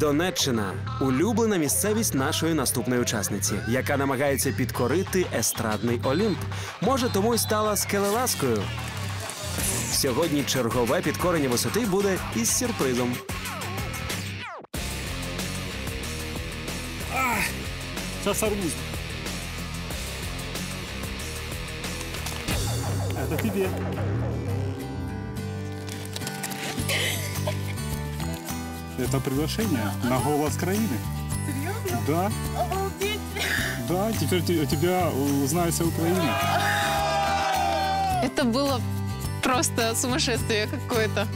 Донеччина улюблена місцевість нашої наступної учасниці, яка намагається підкорити естрадний Олімп. Може, тому й стала скелеласкою. Сьогодні чергове підкорення висоти буде із сюрпризом. Сейчас сорвусь. Это тебе. Это приглашение на голос краины. Серьезно? Да. Да, теперь те- тебя узнает вся Украина. Это было просто сумасшествие какое-то.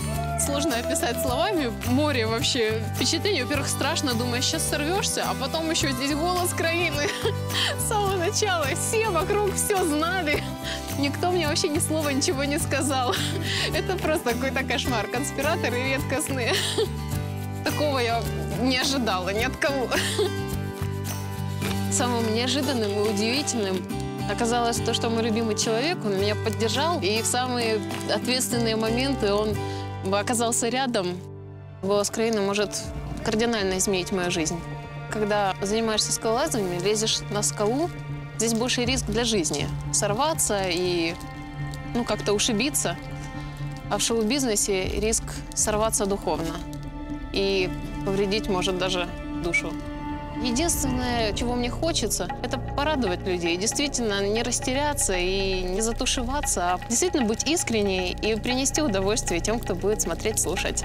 Сложно описать словами. Море вообще впечатлений. Во-первых, страшно, думаешь, сейчас сорвешься, а потом еще здесь голос краины. С самого начала все вокруг все знали. Никто мне вообще ни слова ничего не сказал. Это просто какой-то кошмар. Конспираторы редкостные. Такого я не ожидала ни от кого. Самым неожиданным и удивительным оказалось то, что мой любимый человек, он меня поддержал, и в самые ответственные моменты он оказался рядом. Голос Краины может кардинально изменить мою жизнь. Когда занимаешься скалолазанием, лезешь на скалу, здесь больше риск для жизни. Сорваться и ну, как-то ушибиться. А в шоу-бизнесе риск сорваться духовно. И повредить может даже душу. Единственное, чего мне хочется, это порадовать людей. Действительно, не растеряться и не затушеваться, а действительно быть искренней и принести удовольствие тем, кто будет смотреть, слушать.